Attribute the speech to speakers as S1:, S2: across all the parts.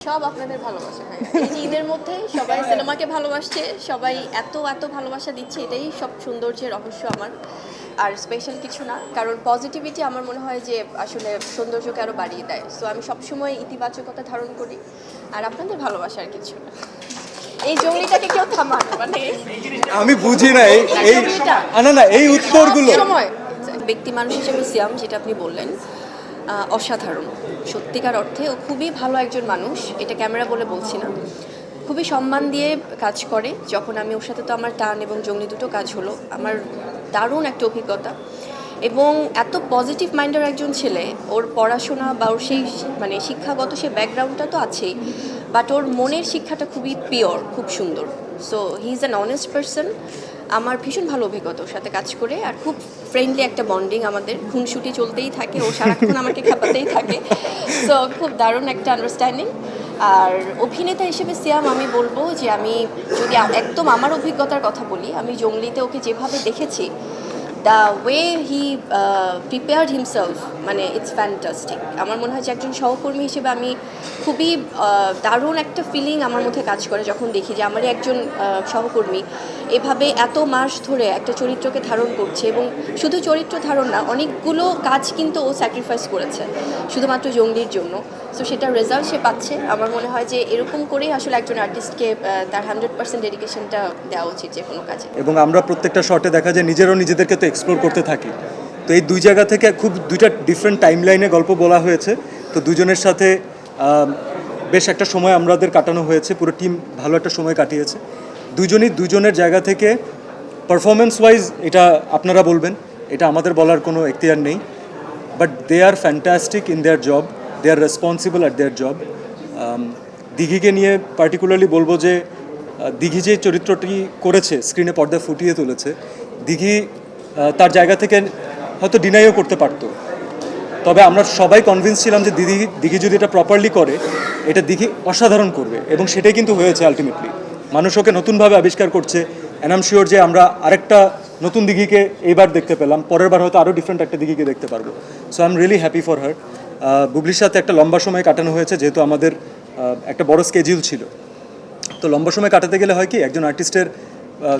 S1: সব আপনাদের ভালোবাসা এই ঈদের মধ্যে সবাই সিনেমাকে ভালোবাসছে সবাই এত এত ভালোবাসা দিচ্ছে এটাই সব সৌন্দর্যের রহস্য আমার। আর স্পেশাল কিছু না কারণ পজিটিভিটি আমার মনে হয় যে আসলে সৌন্দর্যকে আরও বাড়িয়ে দেয়। সো আমি সবসময় ইতিবাচকতা ধারণ করি আর আপনাদের ভালোবাসা আর কিছু না। এই জঙ্গলিটাকে কেউ থামান মানে
S2: আমি বুঝি না এই না না এই উত্তরগুলো
S1: সময়। ব্যক্তি মানুষ হিসেবে সিয়াম যেটা আপনি বললেন অসাধারণ। সত্যিকার অর্থে ও খুবই ভালো একজন মানুষ, এটা ক্যামেরা বলে বলছি না। খুবই সম্মান দিয়ে কাজ করে, যখন আমি ওর সাথে তো আমার টান এবং জঙ্গলি দুটো কাজ হলো, আমার দারুণ একটা অভিজ্ঞতা। এবং এত পজিটিভ মাইন্ডের একজন ছেলে, ওর পড়াশোনা বা ওর সেই মানে শিক্ষাগত সে ব্যাকগ্রাউন্ডটা তো আছেই বাট ওর মনের শিক্ষাটা খুবই পিওর খুব সুন্দর। So he is an honest person আমার ভীষণ ভালো অভিজ্ঞতা ওর সাথে কাজ করে আর খুব ফ্রেন্ডলি একটা বন্ডিং আমাদের। খুনসুটি চলতেই থাকে, ও সারাক্ষণ আমাকে খাপাতেই থাকে। তো খুব দারুণ একটা আন্ডারস্ট্যান্ডিং আর অভিনেতা হিসেবে সিয়াম, আমি বলব যে আমি যদি একদম আমার অভিজ্ঞতার কথা বলি, আমি জঙ্গলিতে ওকে যেভাবে দেখেছি the way he prepared himself মানে ইটস ফ্যান্টাস্টিক আমার মনে হয় যে একজন সহকর্মী হিসেবে আমি খুবই দারুণ একটা ফিলিং আমার মধ্যে কাজ করে যখন দেখি যে আমারই একজন সহকর্মী এভাবে এত মাস ধরে একটা চরিত্রকে ধারণ করছে এবং শুধু চরিত্র ধারণ না, অনেকগুলো কাজ কিন্তু ও স্যাক্রিফাইস করেছে, শুধুমাত্র জঙ্গলির জন্য। সো সেটা রেজাল্ট সে পাচ্ছে। আমার মনে হয় যে এরকম করেই আসলে একজন আর্টিস্টকে তার হান্ড্রেড পার্সেন্ট ডেডিকেশনটা দেওয়া উচিত যে কোনো কাজে।
S2: এবং আমরা প্রত্যেকটা শটে দেখা যায় নিজেরও নিজেদেরকে তো এক্সপ্লোর করতে থাকি। তো এই দুই জায়গা থেকে খুব দুইটা ডিফারেন্ট টাইম লাইনে গল্প বলা হয়েছে। তো দুজনের সাথে বেশ একটা সময় আমাদের কাটানো হয়েছে। পুরো টিম ভালো একটা সময় কাটিয়েছে। দুজনই দুজনের জায়গা থেকে পারফরমেন্স ওয়াইজ এটা আপনারা বলবেন, এটা আমাদের বলার কোনো এখতিয়ার নেই। But they are fantastic in their job they are responsible at their job দিঘিকে নিয়ে পার্টিকুলারলি বলব যে দিঘি যে চরিত্রটি করেছে স্ক্রিনে পর্দায় ফুটিয়ে তুলেছে, দিঘি তার জায়গা থেকে হয়তো ডিনাইও করতে পারতো। তবে আমরা সবাই কনভিন্স ছিলাম যে দিদি, দিঘি যদি এটা প্রপারলি করে, এটা দিঘি অসাধারণ করবে এবং সেটাই কিন্তু হয়েছে আলটিমেটলি মানুষ ওকে নতুনভাবে আবিষ্কার করছে অ্যান্ড আম শিওর যে আমরা আরেকটা নতুন দিঘিকে এইবার দেখতে পেলাম। পরের বার হয়তো আরও ডিফারেন্ট একটা দিঘিকে দেখতে পারব। So I am really happy for her বুবলির সাথে একটা লম্বা সময় কাটানো হয়েছে, যেহেতু আমাদের একটা বড় স্কেজিউল ছিল। তো লম্বা সময় কাটাতে গেলে হয় কি, একজন আর্টিস্টের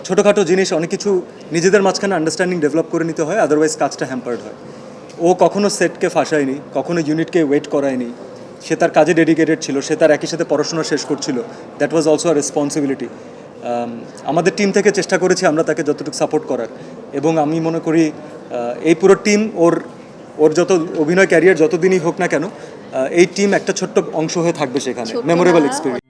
S2: ছোটোখাটো জিনিস অনেক কিছু নিজেদের মাঝখানে আন্ডারস্ট্যান্ডিং ডেভেলপ করে নিতে হয় আদারওয়াইজ কাজটা হ্যাম্পার্ড হয়। ও কখনো সেটকে ফাঁসায়নি কখনো ইউনিটকে ওয়েট করায়নি। সে তার কাজে ডেডিকেটেড ছিল সে তার একই সাথে পড়াশোনা শেষ করছিল। That was also a responsibility আমাদের টিম থেকে চেষ্টা করেছি আমরা তাকে যতটুকু সাপোর্ট করার। এবং আমি মনে করি এই পুরো টিম ওর ওর যত অভিনয় ক্যারিয়ার যতদিনই হোক না কেন এই টিম একটা ছোট্ট অংশ হয়ে থাকবে সেখানে। Memorable experience